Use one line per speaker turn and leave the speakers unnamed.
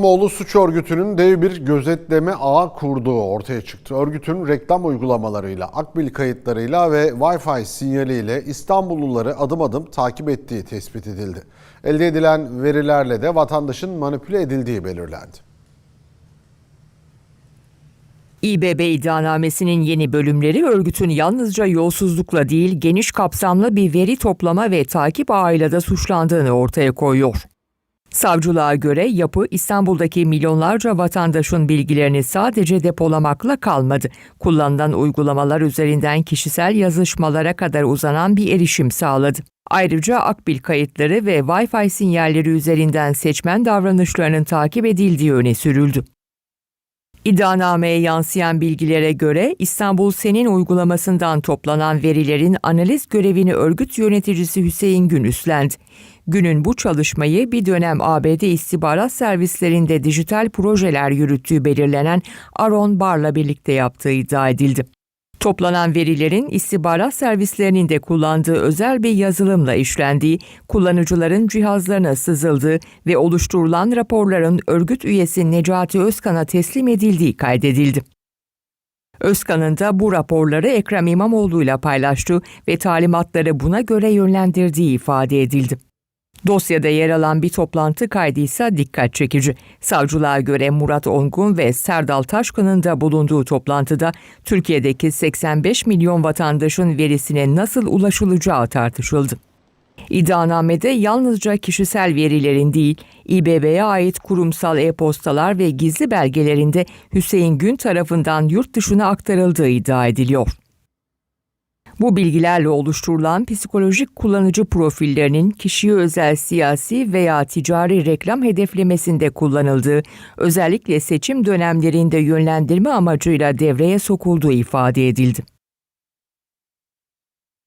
İmamoğlu suç örgütünün dev bir gözetleme ağı kurduğu ortaya çıktı. Örgütün reklam uygulamalarıyla, akbil kayıtlarıyla ve Wi-Fi sinyaliyle İstanbulluları adım adım takip ettiği tespit edildi. Elde edilen verilerle de vatandaşın manipüle edildiği belirlendi.
İBB iddianamesinin yeni bölümleri örgütün yalnızca yolsuzlukla değil geniş kapsamlı bir veri toplama ve takip ağıyla da suçlandığını ortaya koyuyor. Savcılığa göre yapı İstanbul'daki milyonlarca vatandaşın bilgilerini sadece depolamakla kalmadı. Kullanılan uygulamalar üzerinden kişisel yazışmalara kadar uzanan bir erişim sağladı. Ayrıca akbil kayıtları ve Wi-Fi sinyalleri üzerinden seçmen davranışlarının takip edildiği öne sürüldü. İddianameye yansıyan bilgilere göre İstanbul Senin uygulamasından toplanan verilerin analiz görevini örgüt yöneticisi Hüseyin Gün üstlendi. Gün'ün bu çalışmayı bir dönem ABD istihbarat servislerinde dijital projeler yürüttüğü belirlenen Aaron Barr'la birlikte yaptığı iddia edildi. Toplanan verilerin istihbarat servislerinin de kullandığı özel bir yazılımla işlendiği, kullanıcıların cihazlarına sızıldığı ve oluşturulan raporların örgüt üyesi Necati Özkan'a teslim edildiği kaydedildi. Özkan'ın da bu raporları Ekrem İmamoğlu ile paylaştığı ve talimatları buna göre yönlendirdiği ifade edildi. Dosyada yer alan bir toplantı kaydıysa dikkat çekici. Savcılığa göre Murat Ongun ve Serdal Taşkın'ın da bulunduğu toplantıda Türkiye'deki 85 milyon vatandaşın verisine nasıl ulaşılacağı tartışıldı. İddianamede yalnızca kişisel verilerin değil, İBB'ye ait kurumsal e-postalar ve gizli belgelerinde Hüseyin Gün tarafından yurt dışına aktarıldığı iddia ediliyor. Bu bilgilerle oluşturulan psikolojik kullanıcı profillerinin kişiye özel siyasi veya ticari reklam hedeflemesinde kullanıldığı, özellikle seçim dönemlerinde yönlendirme amacıyla devreye sokulduğu ifade edildi.